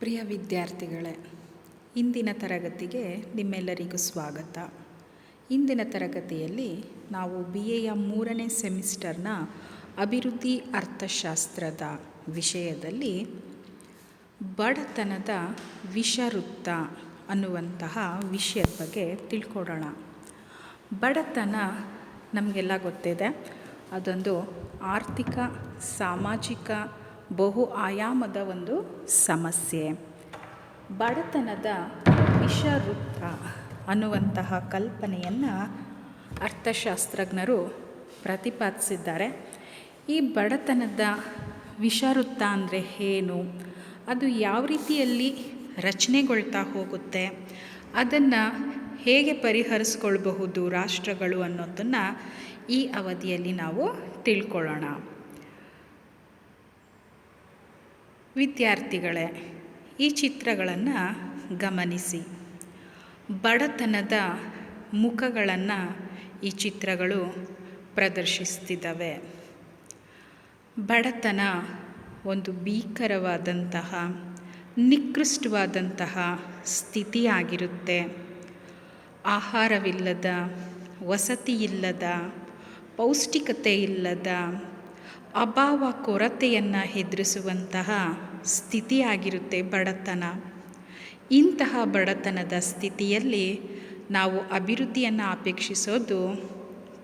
ಪ್ರಿಯ ವಿದ್ಯಾರ್ಥಿಗಳೇ, ಇಂದಿನ ತರಗತಿಗೆ ನಿಮ್ಮೆಲ್ಲರಿಗೂ ಸ್ವಾಗತ. ಇಂದಿನ ತರಗತಿಯಲ್ಲಿ ನಾವು ಬಿ ಎಯ ಮೂರನೇ ಸೆಮಿಸ್ಟರ್ನ ಅಭಿವೃದ್ಧಿ ಅರ್ಥಶಾಸ್ತ್ರದ ವಿಷಯದಲ್ಲಿ ಬಡತನದ ವಿಷವೃತ್ತ ಅನ್ನುವಂತಹ ವಿಷಯದ ಬಗ್ಗೆ ತಿಳ್ಕೊಡೋಣ ಬಡತನ ನಮಗೆಲ್ಲ ಗೊತ್ತಿದೆ. ಅದೊಂದು ಆರ್ಥಿಕ, ಸಾಮಾಜಿಕ ಬಹು ಆಯಾಮದ ಒಂದು ಸಮಸ್ಯೆ. ಬಡತನದ ವಿಷವೃತ್ತ ಅನ್ನುವಂತಹ ಕಲ್ಪನೆಯನ್ನು ಅರ್ಥಶಾಸ್ತ್ರಜ್ಞರು ಪ್ರತಿಪಾದಿಸಿದ್ದಾರೆ. ಈ ಬಡತನದ ವಿಷವೃತ್ತ ಅಂದರೆ ಏನು? ಅದು ಯಾವ ರೀತಿಯಲ್ಲಿ ರಚನೆಗೊಳ್ತಾ ಹೋಗುತ್ತೆ? ಅದನ್ನು ಹೇಗೆ ಪರಿಹರಿಸ್ಕೊಳ್ಬಹುದು ರಾಷ್ಟ್ರಗಳು ಅನ್ನೋದನ್ನು ಈ ಅವಧಿಯಲ್ಲಿ ನಾವು ತಿಳ್ಕೊಳ್ಳೋಣ. ವಿದ್ಯಾರ್ಥಿಗಳೇ, ಈ ಚಿತ್ರಗಳನ್ನು ಗಮನಿಸಿ. ಬಡತನದ ಮುಖಗಳನ್ನು ಈ ಚಿತ್ರಗಳು ಪ್ರದರ್ಶಿಸ್ತಿದ್ದಾವೆ ಬಡತನ ಒಂದು ಭೀಕರವಾದಂತಹ, ನಿಕೃಷ್ಟವಾದಂತಹ ಸ್ಥಿತಿಯಾಗಿರುತ್ತೆ. ಆಹಾರವಿಲ್ಲದ ವಸತಿ ಇಲ್ಲದ ಪೌಷ್ಟಿಕತೆ ಇಲ್ಲದ ಅಭಾವ ಕೊರತೆಯನ್ನು ಎದುರಿಸುವಂತಹ ಸ್ಥಿತಿಯಾಗಿರುತ್ತೆ ಬಡತನ. ಇಂತಹ ಬಡತನದ ಸ್ಥಿತಿಯಲ್ಲಿ ನಾವು ಅಭಿವೃದ್ಧಿಯನ್ನು ಅಪೇಕ್ಷಿಸೋದು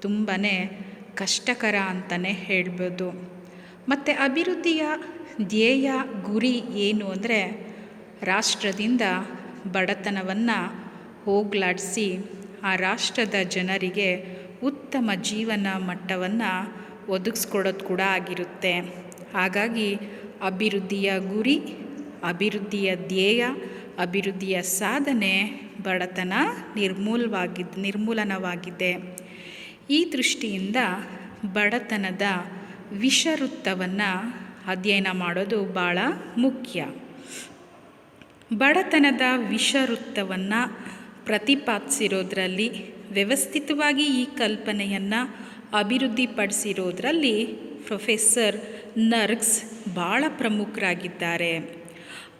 ತುಂಬಾ ಕಷ್ಟಕರ ಅಂತಲೇ ಹೇಳ್ಬೋದು. ಮತ್ತು ಅಭಿವೃದ್ಧಿಯ ಧ್ಯೇಯ, ಗುರಿ ಏನು ಅಂದರೆ ರಾಷ್ಟ್ರದಿಂದ ಬಡತನವನ್ನು ಹೋಗಲಾಡಿಸಿ ಆ ರಾಷ್ಟ್ರದ ಜನರಿಗೆ ಉತ್ತಮ ಜೀವನ ಮಟ್ಟವನ್ನು ಒದಗಿಸ್ಕೊಡೋದು ಕೂಡ ಆಗಿರುತ್ತೆ. ಹಾಗಾಗಿ ಅಭಿವೃದ್ಧಿಯ ಗುರಿ, ಅಭಿವೃದ್ಧಿಯ ಧ್ಯೇಯ, ಅಭಿವೃದ್ಧಿಯ ಸಾಧನೆ ಬಡತನ ನಿರ್ಮೂಲವಾಗಿ, ನಿರ್ಮೂಲನವಾಗಿದೆ. ಈ ದೃಷ್ಟಿಯಿಂದ ಬಡತನದ ವಿಷವೃತ್ತವನ್ನು ಅಧ್ಯಯನ ಮಾಡೋದು ಭಾಳ ಮುಖ್ಯ. ಬಡತನದ ವಿಷವೃತ್ತವನ್ನು ಪ್ರತಿಪಾದಿಸಿರೋದ್ರಲ್ಲಿ ವ್ಯವಸ್ಥಿತವಾಗಿ ಈ ಕಲ್ಪನೆಯನ್ನು ಅಭಿವೃದ್ಧಿಪಡಿಸಿರೋದ್ರಲ್ಲಿ ಪ್ರೊಫೆಸರ್ ನರ್ಗ್ಸ್ ಭಾಳ ಪ್ರಮುಖರಾಗಿದ್ದಾರೆ.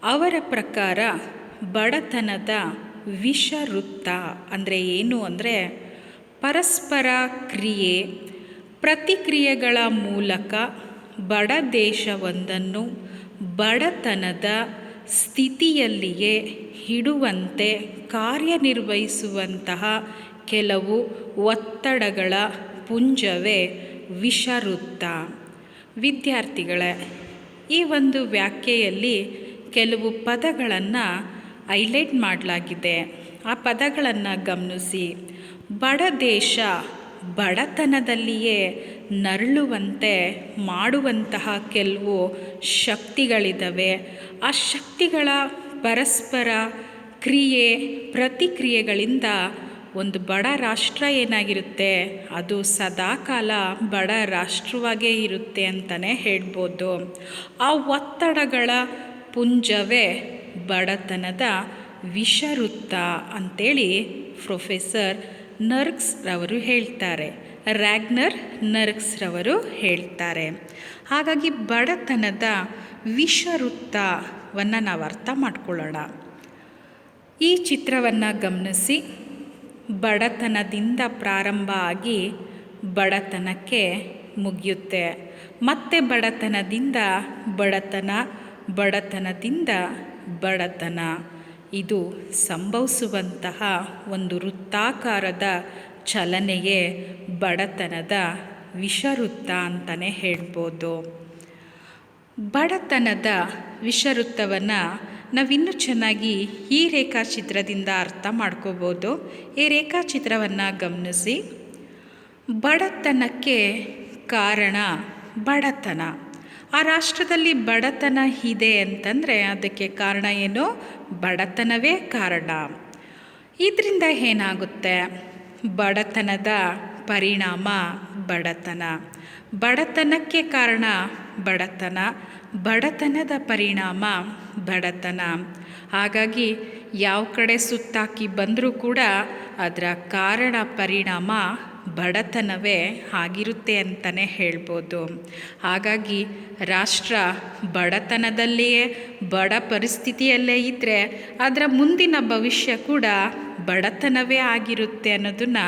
ಅವರ ಪ್ರಕಾರ ಬಡತನದ ವಿಷವೃತ್ತ ಅಂದರೆ ಏನು ಅಂದರೆ ಪರಸ್ಪರ ಕ್ರಿಯೆ, ಪ್ರತಿಕ್ರಿಯೆಗಳ ಮೂಲಕ ಬಡ ದೇಶವೊಂದನ್ನು ಬಡತನದ ಸ್ಥಿತಿಯಲ್ಲಿಯೇ ಇಡುವಂತೆ ಕಾರ್ಯನಿರ್ವಹಿಸುವಂತಹ ಕೆಲವು ಒತ್ತಡಗಳ ಪುಂಜವೇ ವಿಷವೃತ್ತ ವಿದ್ಯಾರ್ಥಿಗಳೇ, ಈ ಒಂದು ವ್ಯಾಖ್ಯೆಯಲ್ಲಿ ಕೆಲವು ಪದಗಳನ್ನು ಹೈಲೈಟ್ ಮಾಡಲಾಗಿದೆ. ಆ ಪದಗಳನ್ನು ಗಮನಿಸಿ. ಬಡ ದೇಶ ಬಡತನದಲ್ಲಿಯೇ ನರಳುವಂತೆ ಮಾಡುವಂತಹ ಕೆಲವು ಶಕ್ತಿಗಳಿದ್ದಾವೆ ಆ ಶಕ್ತಿಗಳ ಪರಸ್ಪರ ಕ್ರಿಯೆ, ಪ್ರತಿಕ್ರಿಯೆಗಳಿಂದ ಒಂದು ಬಡ ರಾಷ್ಟ್ರ ಏನಾಗಿರುತ್ತೆ? ಅದು ಸದಾಕಾಲ ಬಡ ರಾಷ್ಟ್ರವಾಗೇ ಇರುತ್ತೆ ಅಂತಲೇ ಹೇಳ್ಬೋದು. ಆ ಒತ್ತಡಗಳ ಪುಂಜವೇ ಬಡತನದ ವಿಷವೃತ್ತ ಅಂಥೇಳಿ ಪ್ರೊಫೆಸರ್ ನರ್ಕ್ಸ್ ರವರು ಹೇಳ್ತಾರೆ. ರ್ಯಾಗ್ನರ್ ನರ್ಕ್ಸ್ ರವರು ಹೇಳ್ತಾರೆ. ಹಾಗಾಗಿ ಬಡತನದ ವಿಷವೃತ್ತವನ್ನು ನಾವು ಅರ್ಥ ಮಾಡ್ಕೊಳ್ಳೋಣ. ಈ ಚಿತ್ರವನ್ನು ಗಮನಿಸಿ. ಬಡತನದಿಂದ ಪ್ರಾರಂಭ ಆಗಿ ಬಡತನಕ್ಕೆ ಮುಗಿಯುತ್ತೆ. ಮತ್ತೆ ಬಡತನದಿಂದ ಬಡತನ ಬಡತನದಿಂದ ಬಡತನ. ಇದು ಸಂಭವಿಸುವಂತಹ ಒಂದು ವೃತ್ತಾಕಾರದ ಚಲನೆಯೇ ಬಡತನದ ವಿಷವೃತ್ತ ಅಂತಲೇ ಹೇಳ್ಬೋದು. ಬಡತನದ ವಿಷವೃತ್ತವನ್ನು ನಾವಿನ್ನೂ ಚೆನ್ನಾಗಿ ಈ ರೇಖಾಚಿತ್ರದಿಂದ ಅರ್ಥ ಮಾಡ್ಕೋಬೋದು. ಈ ರೇಖಾಚಿತ್ರವನ್ನು ಗಮನಿಸಿ. ಬಡತನಕ್ಕೆ ಕಾರಣ ಬಡತನ. ಆ ರಾಷ್ಟ್ರದಲ್ಲಿ ಬಡತನ ಇದೆ ಅಂತಂದರೆ ಅದಕ್ಕೆ ಕಾರಣ ಏನು? ಬಡತನವೇ ಕಾರಣ. ಇದರಿಂದ ಏನಾಗುತ್ತೆ? ಬಡತನದ ಪರಿಣಾಮ ಬಡತನ. ಬಡತನಕ್ಕೆ ಕಾರಣ ಬಡತನ. ಬಡತನದ ಪರಿಣಾಮ ಬಡತನ. ಹಾಗಾಗಿ ಯಾವ ಕಡೆ ಸುತ್ತಾಕಿ ಬಂದರೂ ಕೂಡ ಅದರ ಕಾರಣ ಪರಿಣಾಮ ಬಡತನವೇ ಆಗಿರುತ್ತೆ ಅಂತಲೇ ಹೇಳ್ಬೋದು. ಹಾಗಾಗಿ ರಾಷ್ಟ್ರ ಬಡತನದಲ್ಲಿಯೇ ಬಡ ಪರಿಸ್ಥಿತಿಯಲ್ಲೇ ಇದ್ದರೆ ಅದರ ಮುಂದಿನ ಭವಿಷ್ಯ ಕೂಡ ಬಡತನವೇ ಆಗಿರುತ್ತೆ ಅನ್ನೋದನ್ನು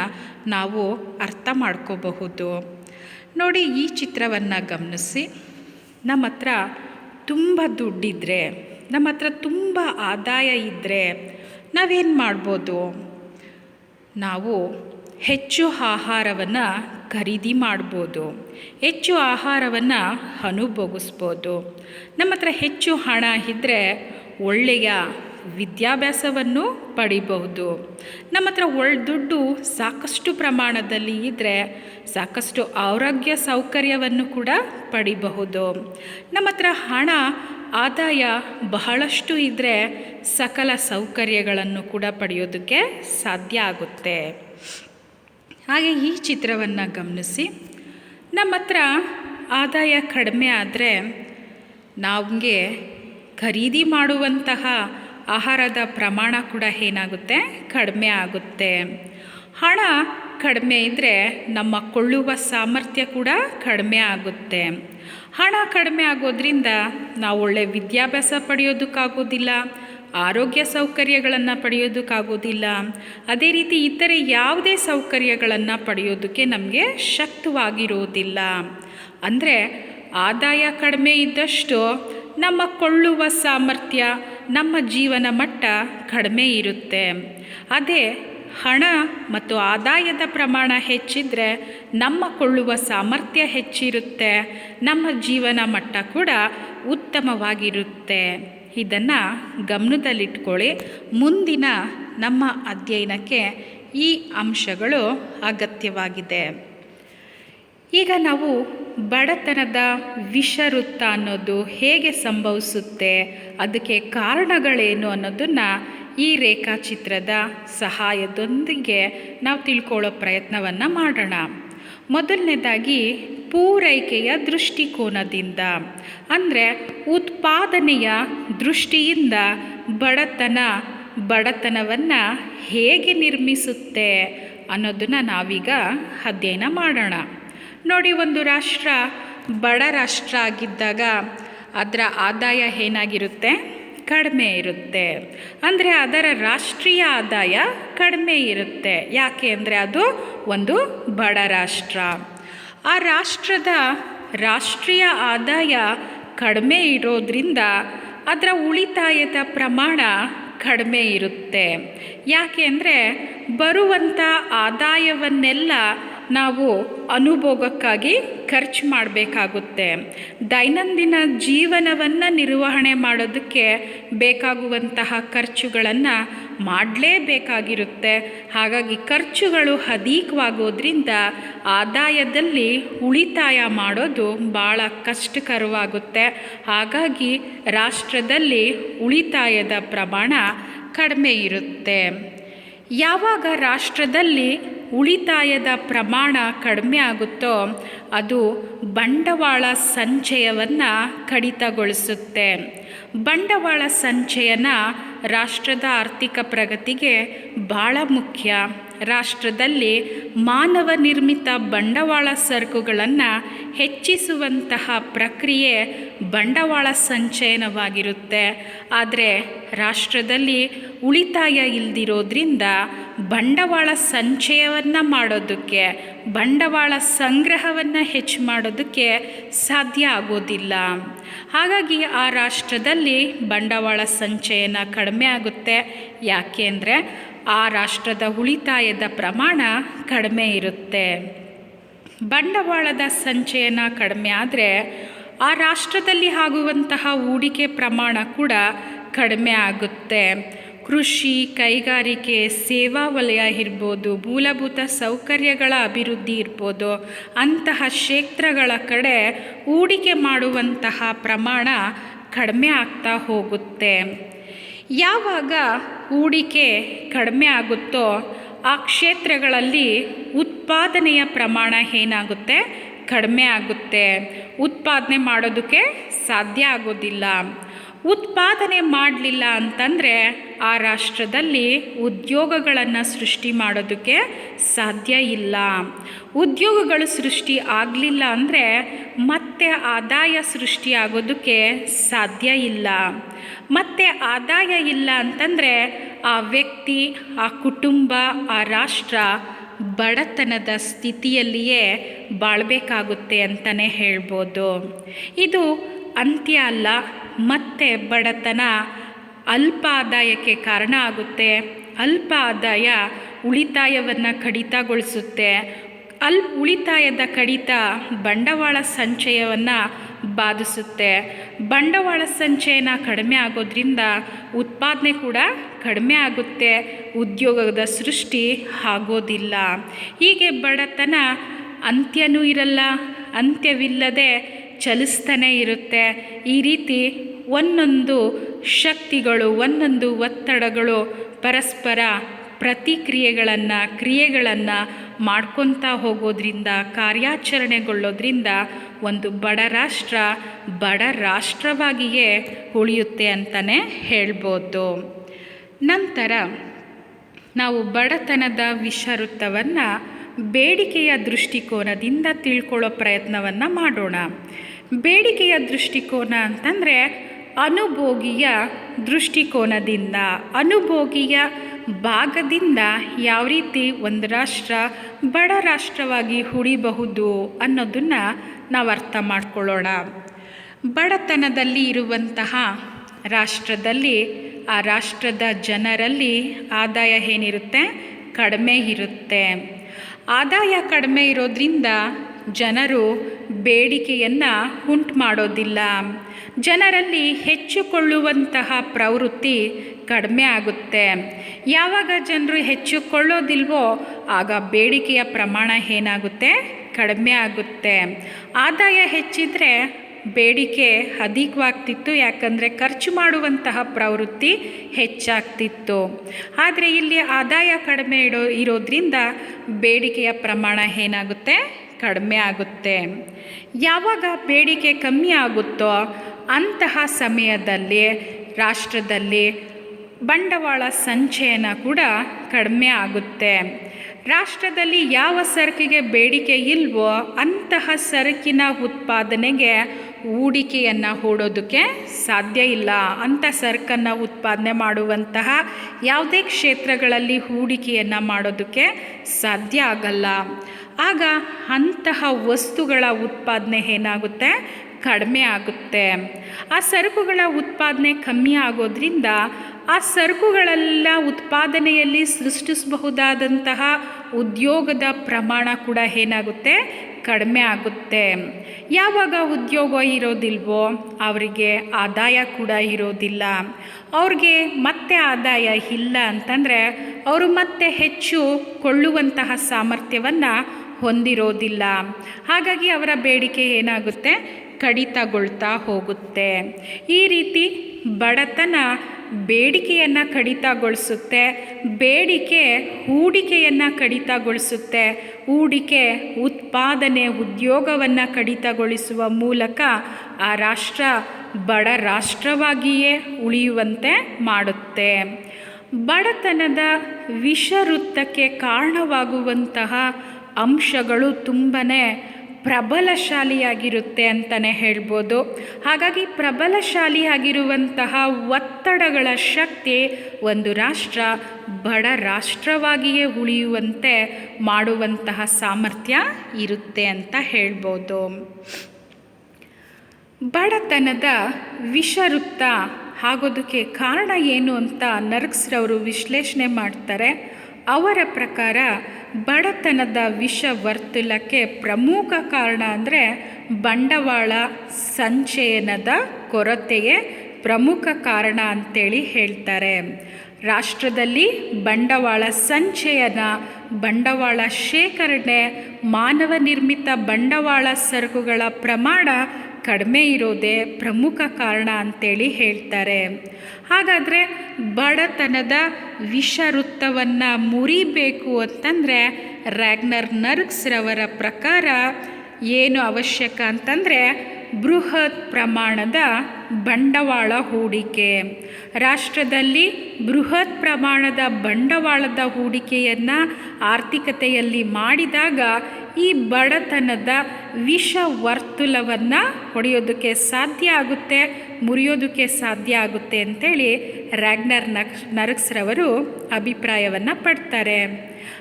ನಾವು ಅರ್ಥ ಮಾಡ್ಕೋಬಹುದು. ನೋಡಿ ಈ ಚಿತ್ರವನ್ನು ಗಮನಿಸಿ. ನಮ್ಮ ಹತ್ರ ತುಂಬ ದುಡ್ಡಿದ್ರೆ, ನಮ್ಮ ಹತ್ರ ತುಂಬ ಆದಾಯ ಇದ್ದರೆ ನಾವೇನು ಮಾಡ್ಬೋದು? ನಾವು ಹೆಚ್ಚು ಆಹಾರವನ್ನು ಖರೀದಿ ಮಾಡ್ಬೋದು. ಹೆಚ್ಚು ಆಹಾರವನ್ನು ಅನುಭೋಗಿಸ್ಬೋದು. ನಮ್ಮ ಹತ್ರ ಹೆಚ್ಚು ಹಣ ಇದ್ದರೆ ಒಳ್ಳೆಯ ವಿದ್ಯಾಭ್ಯಾಸವನ್ನು ಪಡಿಬಹುದು. ನಮ್ಮ ಹತ್ರ ದುಡ್ಡು ಸಾಕಷ್ಟು ಪ್ರಮಾಣದಲ್ಲಿ ಇದ್ದರೆ ಸಾಕಷ್ಟು ಆರೋಗ್ಯ ಸೌಕರ್ಯವನ್ನು ಕೂಡ ಪಡಿಬಹುದು. ನಮ್ಮ ಹತ್ರ ಹಣ, ಆದಾಯ ಬಹಳಷ್ಟು ಇದ್ದರೆ ಸಕಲ ಸೌಕರ್ಯಗಳನ್ನು ಕೂಡ ಪಡೆಯೋದಕ್ಕೆ ಸಾಧ್ಯ ಆಗುತ್ತೆ. ಹಾಗೆ ಈ ಚಿತ್ರವನ್ನು ಗಮನಿಸಿ. ನಮ್ಮ ಹತ್ರ ಆದಾಯ ಕಡಿಮೆ ಆದರೆ ನಮಗೆ ಖರೀದಿ ಮಾಡುವಂತಹ ಆಹಾರದ ಪ್ರಮಾಣ ಕೂಡ ಏನಾಗುತ್ತೆ? ಕಡಿಮೆ ಆಗುತ್ತೆ. ಹಣ ಕಡಿಮೆ ಇದ್ದರೆ ನಮ್ಮ ಕೊಳ್ಳುವ ಸಾಮರ್ಥ್ಯ ಕೂಡ ಕಡಿಮೆ ಆಗುತ್ತೆ. ಹಣ ಕಡಿಮೆ ಆಗೋದ್ರಿಂದ ನಾವು ಒಳ್ಳೆ ವಿದ್ಯಾಭ್ಯಾಸ ಪಡೆಯೋದಕ್ಕಾಗೋದಿಲ್ಲ, ಆರೋಗ್ಯ ಸೌಕರ್ಯಗಳನ್ನು ಪಡೆಯೋದಕ್ಕಾಗೋದಿಲ್ಲ. ಅದೇ ರೀತಿ ಇತರೆ ಯಾವುದೇ ಸೌಕರ್ಯಗಳನ್ನು ಪಡೆಯೋದಕ್ಕೆ ನಮಗೆ ಶಕ್ತವಾಗಿರೋದಿಲ್ಲ. ಅಂದರೆ ಆದಾಯ ಕಡಿಮೆ ಇದ್ದಷ್ಟು ನಮ್ಮ ಕೊಳ್ಳುವ ಸಾಮರ್ಥ್ಯ, ನಮ್ಮ ಜೀವನ ಮಟ್ಟ ಕಡಿಮೆ ಇರುತ್ತೆ. ಅದೇ ಹಣ ಮತ್ತು ಆದಾಯದ ಪ್ರಮಾಣ ಹೆಚ್ಚಿದ್ರೆ ನಮ್ಮ ಕೊಳ್ಳುವ ಸಾಮರ್ಥ್ಯ ಹೆಚ್ಚಿರುತ್ತೆ. ನಮ್ಮ ಜೀವನ ಮಟ್ಟ ಕೂಡ ಉತ್ತಮವಾಗಿರುತ್ತೆ. ಇದನ್ನು ಗಮನದಲ್ಲಿಟ್ಕೊಳ್ಳಿ. ಮುಂದಿನ ನಮ್ಮ ಅಧ್ಯಯನಕ್ಕೆ ಈ ಅಂಶಗಳು ಅಗತ್ಯವಾಗಿದೆ. ಈಗ ನಾವು ಬಡತನದ ವಿಷವೃತ್ತ ಅನ್ನೋದು ಹೇಗೆ ಸಂಭವಿಸುತ್ತೆ, ಅದಕ್ಕೆ ಕಾರಣಗಳೇನು ಅನ್ನೋದನ್ನು ಈ ರೇಖಾಚಿತ್ರದ ಸಹಾಯದೊಂದಿಗೆ ನಾವು ತಿಳ್ಕೊಳ್ಳೋ ಪ್ರಯತ್ನವನ್ನು ಮಾಡೋಣ. ಮೊದಲನೇದಾಗಿ ಪೂರೈಕೆಯ ದೃಷ್ಟಿಕೋನದಿಂದ, ಅಂದರೆ ಉತ್ಪಾದನೆಯ ದೃಷ್ಟಿಯಿಂದ ಬಡತನ, ಬಡತನವನ್ನು ಹೇಗೆ ನಿರ್ಮಿಸುತ್ತೆ ಅನ್ನೋದನ್ನು ನಾವೀಗ ಅಧ್ಯಯನ ಮಾಡೋಣ. ನೋಡಿ, ಒಂದು ರಾಷ್ಟ್ರ ಬಡ ರಾಷ್ಟ್ರ ಆಗಿದ್ದಾಗ ಅದರ ಆದಾಯ ಏನಾಗಿರುತ್ತೆ? ಕಡಿಮೆ ಇರುತ್ತೆ. ಅಂದರೆ ಅದರ ರಾಷ್ಟ್ರೀಯ ಆದಾಯ ಕಡಿಮೆ ಇರುತ್ತೆ. ಯಾಕೆ ಅಂದರೆ ಅದು ಒಂದು ಬಡ ರಾಷ್ಟ್ರ. ಆ ರಾಷ್ಟ್ರದ ರಾಷ್ಟ್ರೀಯ ಆದಾಯ ಕಡಿಮೆ ಇರೋದ್ರಿಂದ ಅದರ ಉಳಿತಾಯದ ಪ್ರಮಾಣ ಕಡಿಮೆ ಇರುತ್ತೆ. ಯಾಕೆ ಅಂದರೆ ಬರುವಂಥ ಆದಾಯವನ್ನೆಲ್ಲ ನಾವು ಅನುಭೋಗಕ್ಕಾಗಿ ಖರ್ಚು ಮಾಡಬೇಕಾಗುತ್ತೆ. ದೈನಂದಿನ ಜೀವನವನ್ನು ನಿರ್ವಹಣೆ ಮಾಡೋದಕ್ಕೆ ಬೇಕಾಗುವಂತಹ ಖರ್ಚುಗಳನ್ನು ಮಾಡಲೇಬೇಕಾಗಿರುತ್ತೆ. ಹಾಗಾಗಿ ಖರ್ಚುಗಳು ಅಧಿಕವಾಗೋದ್ರಿಂದ ಆದಾಯದಲ್ಲಿ ಉಳಿತಾಯ ಮಾಡೋದು ಭಾಳ ಕಷ್ಟಕರವಾಗುತ್ತೆ. ಹಾಗಾಗಿ ರಾಷ್ಟ್ರದಲ್ಲಿ ಉಳಿತಾಯದ ಪ್ರಮಾಣ ಕಡಿಮೆ ಇರುತ್ತೆ. ಯಾವಾಗ ರಾಷ್ಟ್ರದಲ್ಲಿ ಉಳಿತಾಯದ ಪ್ರಮಾಣ ಕಡಿಮೆ ಆಗುತ್ತೋ ಅದು ಬಂಡವಾಳ ಸಂಚಯವನ್ನು ಕಡಿತಗೊಳಿಸುತ್ತೆ. ಬಂಡವಾಳ ಸಂಚಯನ ರಾಷ್ಟ್ರದ ಆರ್ಥಿಕ ಪ್ರಗತಿಗೆ ಭಾಳ ಮುಖ್ಯ. ರಾಷ್ಟ್ರದಲ್ಲಿ ಮಾನವ ನಿರ್ಮಿತ ಬಂಡವಾಳ ಸರಕುಗಳನ್ನು ಹೆಚ್ಚಿಸುವಂತಹ ಪ್ರಕ್ರಿಯೆ ಬಂಡವಾಳ ಸಂಚಯನವಾಗಿರುತ್ತೆ. ಆದರೆ ರಾಷ್ಟ್ರದಲ್ಲಿ ಉಳಿತಾಯ ಇಲ್ದಿರೋದ್ರಿಂದ ಬಂಡವಾಳ ಸಂಚಯವನ್ನು ಮಾಡೋದಕ್ಕೆ, ಬಂಡವಾಳ ಸಂಗ್ರಹವನ್ನು ಹೆಚ್ಚು ಮಾಡೋದಕ್ಕೆ ಸಾಧ್ಯ ಆಗೋದಿಲ್ಲ. ಹಾಗಾಗಿ ಆ ರಾಷ್ಟ್ರದಲ್ಲಿ ಬಂಡವಾಳ ಸಂಚಯನ ಕಡಿಮೆ ಆಗುತ್ತೆ. ಯಾಕೆ ಅಂದರೆ ಆ ರಾಷ್ಟ್ರದ ಉಳಿತಾಯದ ಪ್ರಮಾಣ ಕಡಿಮೆ ಇರುತ್ತೆ. ಬಂಡವಾಳದ ಸಂಚಯನ ಕಡಿಮೆ ಆದರೆ ಆ ರಾಷ್ಟ್ರದಲ್ಲಿ ಆಗುವಂತಹ ಹೂಡಿಕೆ ಪ್ರಮಾಣ ಕೂಡ ಕಡಿಮೆ ಆಗುತ್ತೆ. ಕೃಷಿ, ಕೈಗಾರಿಕೆ, ಸೇವಾ ವಲಯ ಇರ್ಬೋದು, ಮೂಲಭೂತ ಸೌಕರ್ಯಗಳ ಅಭಿವೃದ್ಧಿ ಇರ್ಬೋದು, ಅಂತಹ ಕ್ಷೇತ್ರಗಳ ಕಡೆ ಹೂಡಿಕೆ ಮಾಡುವಂತಹ ಪ್ರಮಾಣ ಕಡಿಮೆ ಆಗ್ತಾ ಹೋಗುತ್ತೆ. ಯಾವಾಗ ಹೂಡಿಕೆ ಕಡಿಮೆ ಆಗುತ್ತೋ, ಆ ಕ್ಷೇತ್ರಗಳಲ್ಲಿ ಉತ್ಪಾದನೆಯ ಪ್ರಮಾಣ ಏನಾಗುತ್ತೆ? ಕಡಿಮೆ ಆಗುತ್ತೆ. ಉತ್ಪಾದನೆ ಮಾಡೋದಕ್ಕೆ ಸಾಧ್ಯ ಆಗೋದಿಲ್ಲ. ಉತ್ಪಾದನೆ ಮಾಡಲಿಲ್ಲ ಅಂತಂದರೆ ಆ ರಾಷ್ಟ್ರದಲ್ಲಿ ಉದ್ಯೋಗಗಳನ್ನು ಸೃಷ್ಟಿ ಮಾಡೋದಕ್ಕೆ ಸಾಧ್ಯ ಇಲ್ಲ. ಉದ್ಯೋಗಗಳು ಸೃಷ್ಟಿ ಆಗಲಿಲ್ಲ ಅಂದರೆ ಮತ್ತೆ ಆದಾಯ ಸೃಷ್ಟಿಯಾಗೋದಕ್ಕೆ ಸಾಧ್ಯ ಇಲ್ಲ. ಮತ್ತೆ ಆದಾಯ ಇಲ್ಲ ಅಂತಂದರೆ ಆ ವ್ಯಕ್ತಿ, ಆ ಕುಟುಂಬ, ಆ ರಾಷ್ಟ್ರ ಬಡತನದ ಸ್ಥಿತಿಯಲ್ಲಿಯೇ ಬಾಳಬೇಕಾಗುತ್ತೆ ಅಂತಲೇ ಹೇಳ್ಬೋದು. ಇದು ಅಂತ್ಯ ಅಲ್ಲ, ಮತ್ತೆ ಬಡತನ ಅಲ್ಪ ಆದಾಯಕ್ಕೆ ಕಾರಣ ಆಗುತ್ತೆ. ಅಲ್ಪ ಆದಾಯ ಉಳಿತಾಯವನ್ನು ಕಡಿತಗೊಳಿಸುತ್ತೆ. ಅಲ್ ಉಳಿತಾಯದ ಕಡಿತ ಬಂಡವಾಳ ಸಂಚಯವನ್ನು ಬಾಧಿಸುತ್ತೆ. ಬಂಡವಾಳ ಸಂಚಯನ ಕಡಿಮೆ ಆಗೋದ್ರಿಂದ ಉತ್ಪಾದನೆ ಕೂಡ ಕಡಿಮೆ ಆಗುತ್ತೆ. ಉದ್ಯೋಗದ ಸೃಷ್ಟಿ ಆಗೋದಿಲ್ಲ. ಹೀಗೆ ಬಡತನ ಅಂತ್ಯನೂ ಇರಲ್ಲ, ಅಂತ್ಯವಿಲ್ಲದೆ ಚಲಿಸ್ತಾನೆ ಇರುತ್ತೆ. ಈ ರೀತಿ ಒಂದೊಂದು ಶಕ್ತಿಗಳು, ಒಂದೊಂದು ಒತ್ತಡಗಳು ಪರಸ್ಪರ ಪ್ರತಿಕ್ರಿಯೆಗಳನ್ನು, ಕ್ರಿಯೆಗಳನ್ನು ಮಾಡ್ಕೊತಾ ಹೋಗೋದ್ರಿಂದ, ಕಾರ್ಯಾಚರಣೆಗೊಳ್ಳೋದ್ರಿಂದ ಒಂದು ಬಡ ರಾಷ್ಟ್ರ ಬಡ ರಾಷ್ಟ್ರವಾಗಿಯೇ ಉಳಿಯುತ್ತೆ ಅಂತಲೇ ಹೇಳ್ಬೋದು. ನಂತರ ನಾವು ಬಡತನದ ವಿಷವೃತ್ತವನ್ನು ಬೇಡಿಕೆಯ ದೃಷ್ಟಿಕೋನದಿಂದ ತಿಳ್ಕೊಳ್ಳೋ ಪ್ರಯತ್ನವನ್ನು ಮಾಡೋಣ. ಬೇಡಿಕೆಯ ದೃಷ್ಟಿಕೋನ ಅಂತಂದರೆ ಅನುಭೋಗಿಯ ದೃಷ್ಟಿಕೋನದಿಂದ, ಅನುಭೋಗಿಯ ಭಾಗದಿಂದ ಯಾವ ರೀತಿ ಒಂದು ರಾಷ್ಟ್ರ ಬಡ ರಾಷ್ಟ್ರವಾಗಿ ಉಳಿಬಹುದು ಅನ್ನೋದನ್ನು ನಾವು ಅರ್ಥ ಮಾಡ್ಕೊಳ್ಳೋಣ. ಬಡತನದಲ್ಲಿ ಇರುವಂತಹ ರಾಷ್ಟ್ರದಲ್ಲಿ, ಆ ರಾಷ್ಟ್ರದ ಜನರಲ್ಲಿ ಆದಾಯ ಏನಿರುತ್ತೆ? ಕಡಿಮೆ ಇರುತ್ತೆ. ಆದಾಯ ಕಡಿಮೆ ಇರೋದ್ರಿಂದ ಜನರು ಬೇಡಿಕೆಯನ್ನು ಉಂಟು ಮಾಡೋದಿಲ್ಲ. ಜನರಲ್ಲಿ ಹೆಚ್ಚುಕೊಳ್ಳುವಂತಹ ಪ್ರವೃತ್ತಿ ಕಡಿಮೆ ಆಗುತ್ತೆ. ಯಾವಾಗ ಜನರು ಹೆಚ್ಚುಕೊಳ್ಳೋದಿಲ್ವೋ ಆಗ ಬೇಡಿಕೆಯ ಪ್ರಮಾಣ ಏನಾಗುತ್ತೆ? ಕಡಿಮೆ ಆಗುತ್ತೆ. ಆದಾಯ ಹೆಚ್ಚಿದರೆ ಬೇಡಿಕೆ ಅಧಿಕವಾಗ್ತಿತ್ತು. ಯಾಕಂದರೆ ಖರ್ಚು ಮಾಡುವಂತಹ ಪ್ರವೃತ್ತಿ ಹೆಚ್ಚಾಗ್ತಿತ್ತು. ಆದರೆ ಇಲ್ಲಿ ಆದಾಯ ಕಡಿಮೆ ಇಡೋ, ಇರೋದ್ರಿಂದ ಬೇಡಿಕೆಯ ಪ್ರಮಾಣ ಏನಾಗುತ್ತೆ? ಕಡಿಮೆ ಆಗುತ್ತೆ. ಯಾವಾಗ ಬೇಡಿಕೆ ಕಮ್ಮಿ ಆಗುತ್ತೋ ಅಂತಹ ಸಮಯದಲ್ಲಿ, ರಾಷ್ಟ್ರದಲ್ಲಿ ಬಂಡವಾಳ ಸಂಚಯನ ಕೂಡ ಕಡಿಮೆ ಆಗುತ್ತೆ. ರಾಷ್ಟ್ರದಲ್ಲಿ ಯಾವ ಸರಕಿಗೆ ಬೇಡಿಕೆ ಇಲ್ವೋ ಅಂತಹ ಸರಕಿನ ಉತ್ಪಾದನೆಗೆ ಹೂಡಿಕೆಯನ್ನು ಹೂಡೋದಕ್ಕೆ ಸಾಧ್ಯ ಇಲ್ಲ. ಅಂಥ ಸರಕನ್ನು ಉತ್ಪಾದನೆ ಮಾಡುವಂತಹ ಯಾವುದೇ ಕ್ಷೇತ್ರಗಳಲ್ಲಿ ಹೂಡಿಕೆಯನ್ನು ಮಾಡೋದಕ್ಕೆ ಸಾಧ್ಯ ಆಗಲ್ಲ. ಆಗ ಅಂತಹ ವಸ್ತುಗಳ ಉತ್ಪಾದನೆ ಏನಾಗುತ್ತೆ? ಕಡಿಮೆ ಆಗುತ್ತೆ. ಆ ಸರಕುಗಳ ಉತ್ಪಾದನೆ ಕಮ್ಮಿ ಆಗೋದ್ರಿಂದ ಆ ಸರಕುಗಳೆಲ್ಲ ಉತ್ಪಾದನೆಯಲ್ಲಿ ಸೃಷ್ಟಿಸಬಹುದಾದಂತಹ ಉದ್ಯೋಗದ ಪ್ರಮಾಣ ಕೂಡ ಏನಾಗುತ್ತೆ? ಕಡಿಮೆ ಆಗುತ್ತೆ. ಯಾವಾಗ ಉದ್ಯೋಗ ಇರೋದಿಲ್ವೋ ಅವರಿಗೆ ಆದಾಯ ಕೂಡ ಇರೋದಿಲ್ಲ. ಅವ್ರಿಗೆ ಮತ್ತೆ ಆದಾಯ ಇಲ್ಲ ಅಂತಂದರೆ ಅವರು ಮತ್ತೆ ಹೆಚ್ಚು ಕೊಳ್ಳುವಂತಹ ಸಾಮರ್ಥ್ಯವನ್ನು ಹೊಂದಿರೋದಿಲ್ಲ. ಹಾಗಾಗಿ ಅವರ ಬೇಡಿಕೆ ಏನಾಗುತ್ತೆ? ಕಡಿತಗೊಳ್ತಾ ಹೋಗುತ್ತೆ. ಈ ರೀತಿ ಬಡತನ ಬೇಡಿಕೆಯನ್ನು ಕಡಿತಗೊಳಿಸುತ್ತೆ. ಬೇಡಿಕೆ ಹೂಡಿಕೆಯನ್ನು ಕಡಿತಗೊಳಿಸುತ್ತೆ. ಹೂಡಿಕೆ ಉತ್ಪಾದನೆ ಉದ್ಯೋಗವನ್ನು ಕಡಿತಗೊಳಿಸುವ ಮೂಲಕ ಆ ರಾಷ್ಟ್ರ ಬಡ ರಾಷ್ಟ್ರವಾಗಿಯೇ ಉಳಿಯುವಂತೆ ಮಾಡುತ್ತೆ. ಬಡತನದ ವಿಷವೃತ್ತಕ್ಕೆ ಕಾರಣವಾಗುವಂತಹ ಅಂಶಗಳು ತುಂಬನೇ ಪ್ರಬಲಶಾಲಿಯಾಗಿರುತ್ತೆ ಅಂತಲೇ ಹೇಳ್ಬೋದು. ಹಾಗಾಗಿ ಪ್ರಬಲಶಾಲಿಯಾಗಿರುವಂತಹ ಒತ್ತಡಗಳ ಶಕ್ತಿ ಒಂದು ರಾಷ್ಟ್ರ ಬಡ ರಾಷ್ಟ್ರವಾಗಿಯೇ ಉಳಿಯುವಂತೆ ಮಾಡುವಂತಹ ಸಾಮರ್ಥ್ಯ ಇರುತ್ತೆ ಅಂತ ಹೇಳ್ಬೋದು. ಬಡತನದ ವಿಷವೃತ್ತ ಆಗೋದಕ್ಕೆ ಕಾರಣ ಏನು ಅಂತ ನರ್ಕ್ಸ್ರವರು ವಿಶ್ಲೇಷಣೆ ಮಾಡ್ತಾರೆ. ಅವರ ಪ್ರಕಾರ ಬಡತನದ ವಿಷ ವರ್ತುಲಕ್ಕೆ ಪ್ರಮುಖ ಕಾರಣ ಅಂದರೆ ಬಂಡವಾಳ ಸಂಚಯನದ ಕೊರತೆಯೇ ಪ್ರಮುಖ ಕಾರಣ ಅಂತೇಳಿ ಹೇಳ್ತಾರೆ. ರಾಷ್ಟ್ರದಲ್ಲಿ ಬಂಡವಾಳ ಸಂಚಯನ ಬಂಡವಾಳ ಶೇಖರಣೆ ಮಾನವ ನಿರ್ಮಿತ ಬಂಡವಾಳ ಸರಕುಗಳ ಪ್ರಮಾಣ ಕಡಿಮೆ ಇರೋದೇ ಪ್ರಮುಖ ಕಾರಣ ಅಂತೇಳಿ ಹೇಳ್ತಾರೆ. ಹಾಗಾದರೆ ಬಡತನದ ವಿಷವೃತ್ತವನ್ನು ಮುರಿಬೇಕು ಅಂತಂದರೆ ರ್ಯಾಗ್ನರ್ ನರ್ಕ್ಸ್ರವರ ಪ್ರಕಾರ ಏನು ಅವಶ್ಯಕ ಅಂತಂದರೆ ಬೃಹತ್ ಪ್ರಮಾಣದ ಬಂಡವಾಳ ಹೂಡಿಕೆ. ರಾಷ್ಟ್ರದಲ್ಲಿ ಬೃಹತ್ ಪ್ರಮಾಣದ ಬಂಡವಾಳದ ಹೂಡಿಕೆಯನ್ನು ಆರ್ಥಿಕತೆಯಲ್ಲಿ ಮಾಡಿದಾಗ ಈ ಬಡತನದ ವಿಷ ವರ್ತುಲವನ್ನು ಹೊಡೆಯೋದಕ್ಕೆ ಸಾಧ್ಯ ಆಗುತ್ತೆ, ಮುರಿಯೋದಕ್ಕೆ ಸಾಧ್ಯ ಆಗುತ್ತೆ ಅಂತೇಳಿ ರ್ಯಾಗ್ನರ್ ನಕ್ಸ್ ನರಕ್ಸ್ರವರು ಅಭಿಪ್ರಾಯವನ್ನು ಪಡ್ತಾರೆ.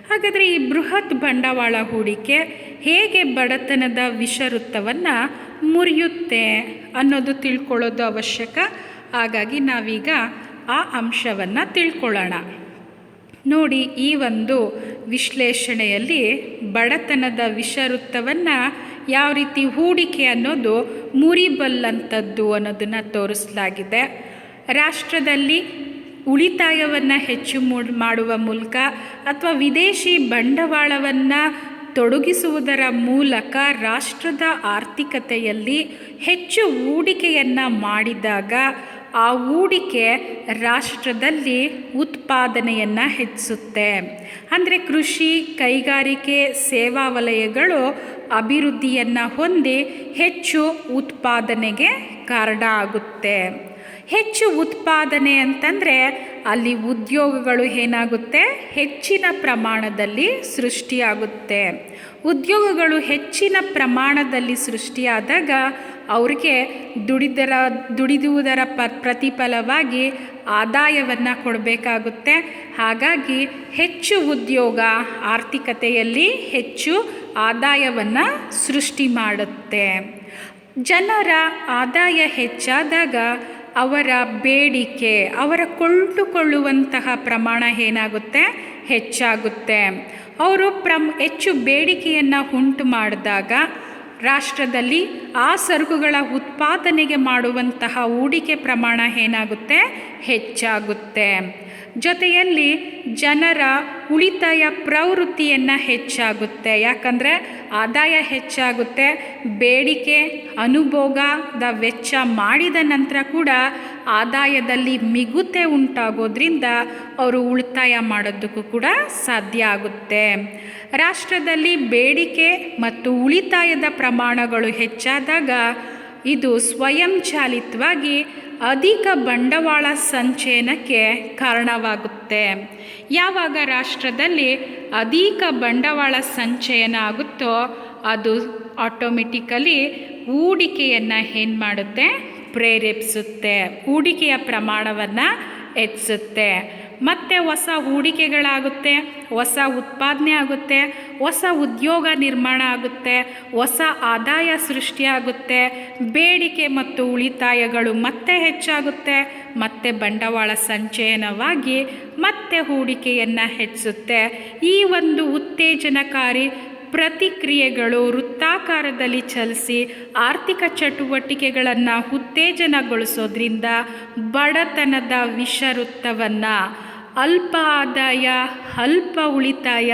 ಹಾಗಾದರೆ ಈ ಬೃಹತ್ ಬಂಡವಾಳ ಹೂಡಿಕೆ ಹೇಗೆ ಬಡತನದ ವಿಷವೃತ್ತವನ್ನು ಮುರಿಯುತ್ತೆ ಅನ್ನೋದು ತಿಳ್ಕೊಳ್ಳೋದು ಅವಶ್ಯಕ. ಹಾಗಾಗಿ ನಾವೀಗ ಆ ಅಂಶವನ್ನು ತಿಳ್ಕೊಳ್ಳೋಣ. ನೋಡಿ ಈ ಒಂದು ವಿಶ್ಲೇಷಣೆಯಲ್ಲಿ ಬಡತನದ ವಿಷವೃತ್ತವನ್ನು ಯಾವ ರೀತಿ ಹೂಡಿಕೆ ಅನ್ನೋದು ಮುರಿಬಲ್ಲಂಥದ್ದು ಅನ್ನೋದನ್ನು ತೋರಿಸಲಾಗಿದೆ. ರಾಷ್ಟ್ರದಲ್ಲಿ ಉಳಿತಾಯವನ್ನು ಹೆಚ್ಚು ಮೂಡ್ ಮಾಡುವ ಮೂಲಕ ಅಥವಾ ವಿದೇಶಿ ಬಂಡವಾಳವನ್ನು ತೊಡಗಿಸುವುದರ ಮೂಲಕ ರಾಷ್ಟ್ರದ ಆರ್ಥಿಕತೆಯಲ್ಲಿ ಹೆಚ್ಚು ಹೂಡಿಕೆಯನ್ನು ಮಾಡಿದಾಗ ಆ ಹೂಡಿಕೆ ರಾಷ್ಟ್ರದಲ್ಲಿ ಉತ್ಪಾದನೆಯನ್ನು ಹೆಚ್ಚಿಸುತ್ತೆ. ಅಂದರೆ ಕೃಷಿ, ಕೈಗಾರಿಕೆ, ಸೇವಾ ವಲಯಗಳು ಅಭಿವೃದ್ಧಿಯನ್ನು ಹೊಂದಿ ಹೆಚ್ಚು ಉತ್ಪಾದನೆಗೆ ಕಾರಣ ಆಗುತ್ತೆ. ಹೆಚ್ಚು ಉತ್ಪಾದನೆ ಅಂತಂದರೆ ಅಲ್ಲಿ ಉದ್ಯೋಗಗಳು ಏನಾಗುತ್ತೆ? ಹೆಚ್ಚಿನ ಪ್ರಮಾಣದಲ್ಲಿ ಸೃಷ್ಟಿಯಾಗುತ್ತೆ. ಉದ್ಯೋಗಗಳು ಹೆಚ್ಚಿನ ಪ್ರಮಾಣದಲ್ಲಿ ಸೃಷ್ಟಿಯಾದಾಗ ಅವ್ರಿಗೆ ದುಡಿದರ, ದುಡಿದುವುದರ ಪ, ಪ್ರತಿಫಲವಾಗಿ ಆದಾಯವನ್ನು ಕೊಡಬೇಕಾಗುತ್ತೆ. ಹಾಗಾಗಿ ಹೆಚ್ಚು ಉದ್ಯೋಗ ಆರ್ಥಿಕತೆಯಲ್ಲಿ ಹೆಚ್ಚು ಆದಾಯವನ್ನು ಸೃಷ್ಟಿ ಮಾಡುತ್ತೆ. ಜನರ ಆದಾಯ ಹೆಚ್ಚಾದಾಗ ಅವರ ಬೇಡಿಕೆ, ಅವರ ಕೊಳ್ಳುಕೊಳ್ಳುವಂತಹ ಪ್ರಮಾಣ ಏನಾಗುತ್ತೆ? ಹೆಚ್ಚಾಗುತ್ತೆ. ಅವರು ಪ್ರಮ್, ಹೆಚ್ಚು ಬೇಡಿಕೆಯನ್ನು ಉಂಟು ಮಾಡಿದಾಗ ರಾಷ್ಟ್ರದಲ್ಲಿ ಆ ಸರಕುಗಳ ಉತ್ಪಾದನೆಗೆ ಮಾಡುವಂತಹ ಹೂಡಿಕೆ ಪ್ರಮಾಣ ಏನಾಗುತ್ತೆ? ಹೆಚ್ಚಾಗುತ್ತೆ. ಜೊತೆಯಲ್ಲಿ ಜನರ ಉಳಿತಾಯ ಪ್ರವೃತ್ತಿಯನ್ನು ಹೆಚ್ಚಾಗುತ್ತೆ. ಯಾಕಂದರೆ ಆದಾಯ ಹೆಚ್ಚಾಗುತ್ತೆ, ಬೇಡಿಕೆ ಅನುಭೋಗದ ವೆಚ್ಚ ಮಾಡಿದ ನಂತರ ಕೂಡ ಆದಾಯದಲ್ಲಿ ಮಿಗುತೆ ಉಂಟಾಗೋದ್ರಿಂದ ಅವರು ಉಳಿತಾಯ ಮಾಡೋದಕ್ಕೂ ಕೂಡ ಸಾಧ್ಯ ಆಗುತ್ತೆ. ರಾಷ್ಟ್ರದಲ್ಲಿ ಬೇಡಿಕೆ ಮತ್ತು ಉಳಿತಾಯದ ಪ್ರಮಾಣಗಳು ಹೆಚ್ಚಾದಾಗ ಇದು ಸ್ವಯಂಚಾಲಿತವಾಗಿ ಅಧಿಕ ಬಂಡವಾಳ ಸಂಚಯನಕ್ಕೆ ಕಾರಣವಾಗುತ್ತೆ. ಯಾವಾಗ ರಾಷ್ಟ್ರದಲ್ಲಿ ಅಧಿಕ ಬಂಡವಾಳ ಸಂಚಯನ ಆಗುತ್ತೋ ಅದು ಆಟೋಮೆಟಿಕಲಿ ಹೂಡಿಕೆಯನ್ನು ಏನು ಮಾಡುತ್ತೆ? ಪ್ರೇರೇಪಿಸುತ್ತೆ. ಹೂಡಿಕೆಯ ಪ್ರಮಾಣವನ್ನು ಹೆಚ್ಚಿಸುತ್ತೆ. ಮತ್ತು ಹೊಸ ಹೂಡಿಕೆಗಳಾಗುತ್ತೆ, ಹೊಸ ಉತ್ಪಾದನೆ ಆಗುತ್ತೆ, ಹೊಸ ಉದ್ಯೋಗ ನಿರ್ಮಾಣ ಆಗುತ್ತೆ, ಹೊಸ ಆದಾಯ ಸೃಷ್ಟಿಯಾಗುತ್ತೆ ಬೇಡಿಕೆ ಮತ್ತು ಉಳಿತಾಯಗಳು ಮತ್ತೆ ಹೆಚ್ಚಾಗುತ್ತೆ, ಮತ್ತೆ ಬಂಡವಾಳ ಸಂಚಯನವಾಗಿ ಮತ್ತೆ ಹೂಡಿಕೆಯನ್ನು ಹೆಚ್ಚಿಸುತ್ತೆ. ಈ ಒಂದು ಉತ್ತೇಜನಕಾರಿ ಪ್ರತಿಕ್ರಿಯೆಗಳು ವೃತ್ತಾಕಾರದಲ್ಲಿ ಚಲಿಸಿ ಆರ್ಥಿಕ ಚಟುವಟಿಕೆಗಳನ್ನು ಉತ್ತೇಜನಗೊಳಿಸೋದ್ರಿಂದ ಬಡತನದ ವಿಷವೃತ್ತವನ್ನು ಅಲ್ಪ ಆದಾಯ, ಅಲ್ಪ ಉಳಿತಾಯ,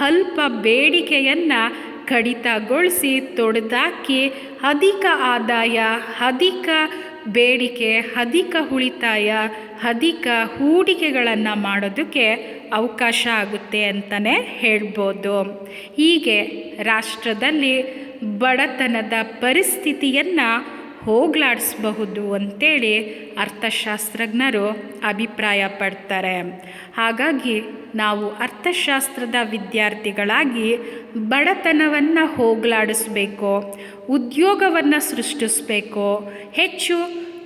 ಅಲ್ಪ ಬೇಡಿಕೆಯನ್ನು ಕಡಿತಗೊಳಿಸಿ ತೊಡೆದಾಕಿ ಅಧಿಕ ಆದಾಯ, ಅಧಿಕ ಬೇಡಿಕೆ, ಅಧಿಕ ಉಳಿತಾಯ, ಅಧಿಕ ಹೂಡಿಕೆಗಳನ್ನು ಮಾಡೋದಕ್ಕೆ ಅವಕಾಶ ಆಗುತ್ತೆ ಅಂತಲೇ ಹೇಳ್ಬೋದು. ಹೀಗೆ ರಾಷ್ಟ್ರದಲ್ಲಿ ಬಡತನದ ಪರಿಸ್ಥಿತಿಯನ್ನು ಹೋಗಲಾಡಿಸಬಹುದು ಅಂತೇಳಿ ಅರ್ಥಶಾಸ್ತ್ರಜ್ಞರು ಅಭಿಪ್ರಾಯ ಪಡ್ತಾರೆ ಹಾಗಾಗಿ ನಾವು ಅರ್ಥಶಾಸ್ತ್ರದ ವಿದ್ಯಾರ್ಥಿಗಳಾಗಿ ಬಡತನವನ್ನು ಹೋಗ್ಲಾಡಿಸ್ಬೇಕು ಉದ್ಯೋಗವನ್ನು ಸೃಷ್ಟಿಸಬೇಕು ಹೆಚ್ಚು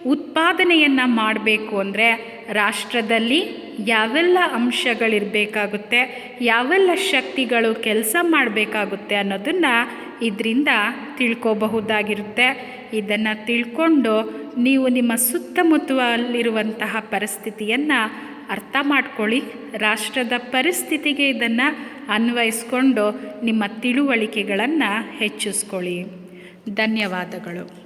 ಉತ್ಪಾದನೆಯನ್ನು ಮಾಡಬೇಕು ಅಂದರೆ ರಾಷ್ಟ್ರದಲ್ಲಿ ಯಾವೆಲ್ಲ ಅಂಶಗಳಿರಬೇಕಾಗುತ್ತೆ, ಯಾವೆಲ್ಲ ಶಕ್ತಿಗಳು ಕೆಲಸ ಮಾಡಬೇಕಾಗುತ್ತೆ ಅನ್ನೋದನ್ನು ಇದರಿಂದ ತಿಳ್ಕೋಬಹುದಾಗಿರುತ್ತೆ. ಇದನ್ನು ತಿಳ್ಕೊಂಡು ನೀವು ನಿಮ್ಮ ಸುತ್ತಮುತ್ತಲಿರುವಂತಹ ಪರಿಸ್ಥಿತಿಯನ್ನು ಅರ್ಥ ಮಾಡ್ಕೊಳ್ಳಿ, ರಾಷ್ಟ್ರದ ಪರಿಸ್ಥಿತಿಗೆ ಇದನ್ನು ಅನ್ವಯಿಸ್ಕೊಂಡು ನಿಮ್ಮ ತಿಳುವಳಿಕೆಗಳನ್ನು ಹೆಚ್ಚಿಸ್ಕೊಳ್ಳಿ. ಧನ್ಯವಾದಗಳು.